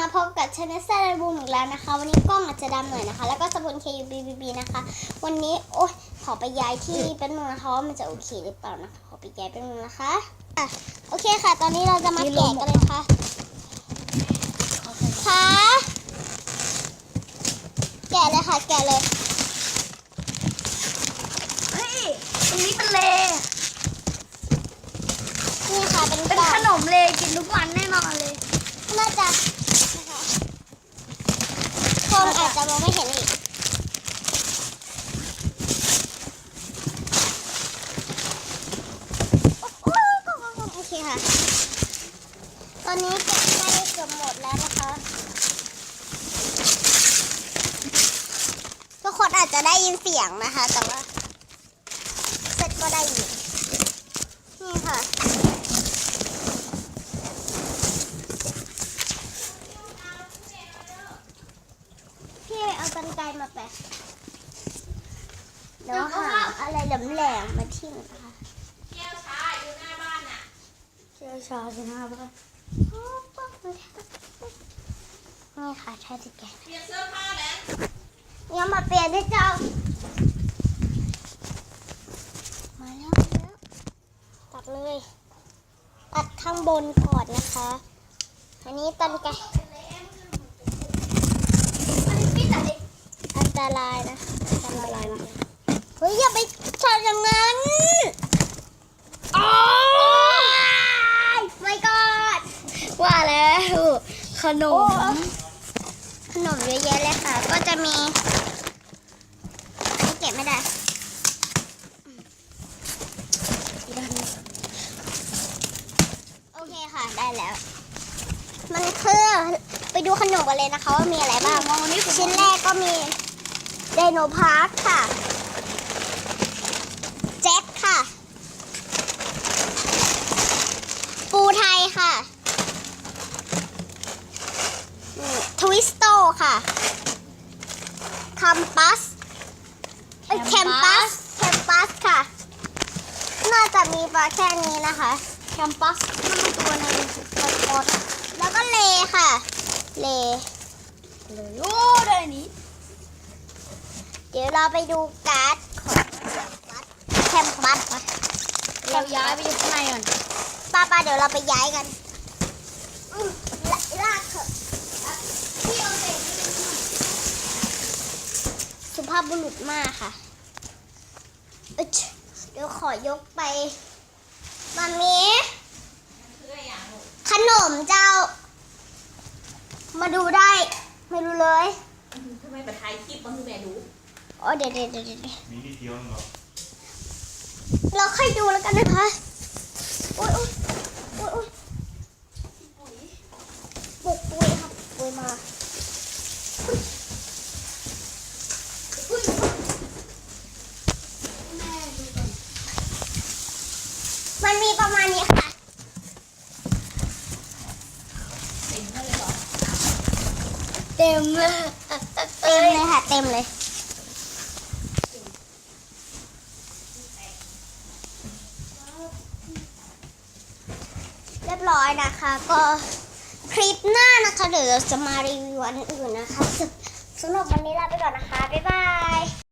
มาพบกับชาแนลแซนบูมอีกแล้วนะคะ วันนี้กล้องอาจจะดำหน่อยนะคะ แล้วก็สปุน KUBBB นะคะ วันนี้โอ๊ยขอไปย้ายที่แป๊บนึงนะคะว่ามันจะโอเคหรือเปล่านะคะขอไปย้ายแป๊บนึงนะคะอะโอเคค่ะ ตอนนี้เราจะมาแกะกันเลยค่ะค่ะแกะเลยค่ะ แกะเลยเฮ้ยตรงนี้เป็นเลนี่ค่ะเป็นเป็นกล่องขนมเลกินทุกวันแน่นอนเลย น่าจะนะคะคงอาจจะมองไม่เห็นอีก โอเคค่ะ ตอนนี้เก็บได้เกือบหมดแล้วนะคะ ทุกคนอาจจะได้ยินเสียงนะคะ แต่ว่าเซ็ตก็ได้ยินนี่ค่ะพี่เอากันไกรมาแปะแล้วหาอะไรแหลมๆมาทิ่มนะคะเชี่ยวชาอยู่หน้าบ้าน นี่ค่ะใช่สิแกเปลี่ยนเสื้อผ้าแล้วยังมาเปลี่ยนให้เจ้า มาแล้วมาแล้วตัดเลย ตัดข้างบนก่อนนะคะ อันนี้ตันไกอันนี้พี่ตัดเองอันตรายนะอันตรายนะเฮ้ยอย่าไปทำอย่างนั้น อ๋อ ไม่กอด ว่าแล้ว ขนม ขนมเยอะแยะเลยค่ะ ก็จะมีไม่เก็บไม่ได้โอเคค่ะได้แล้ว มันคือไปดูขนมกันเลยนะคะว่ามีอะไรบ้างมองวันนี้ผมชิ้นแรกก็มีไดโนพาร์คค่ะ แจ็คค่ะ ปูไทยค่ะ ทวิสโตค่ะคัมปัสแคมปัสแคมปัสค่ะ น่าจะมีปลาแค่นี้นะคะแคมปัสมันเป็นตัวหนึงคอดๆแล้วก็เลค่ะ เลเลยโอ้ได้อันนี้ เดี๋ยวเราไปดูการ์ดของแคมปัสเราย้ายไปอยู่ข้างในก่อนป้าป้าเดี๋ยวเราไปย้ายกันอืมลาลากเถอะพี่เอาเศษนี้ไปหน่อยสุภา พบุรุษมากค่ะอึ๊ดเดี๋ยวขอยกไปมามีขนมเจ้า มาดูได้ ไม่รู้เลยทำไมประทายคลิปมันคือแม่รู้อ๋อเดี๋ยวเดี๋ยวเดี๋ยวเดี๋ยวมีนิดเดียวเองเหรอเราค่อยดูแล้วกันนะคะโอ๊ยโอ๊ยโอ๊ยโอ๊ยปุกปุยครับปุยมามันมีประมาณนี้ค่ะ เต็มเลยเต็มเลยค่ะเต็มเลย เรียบร้อยนะคะ ก็คลิปหน้านะคะ เดี๋ยวเราจะมารีวิวอันอื่นนะคะสำสำหรับวันนี้ลาไปก่อนนะคะ บ๊ายบาย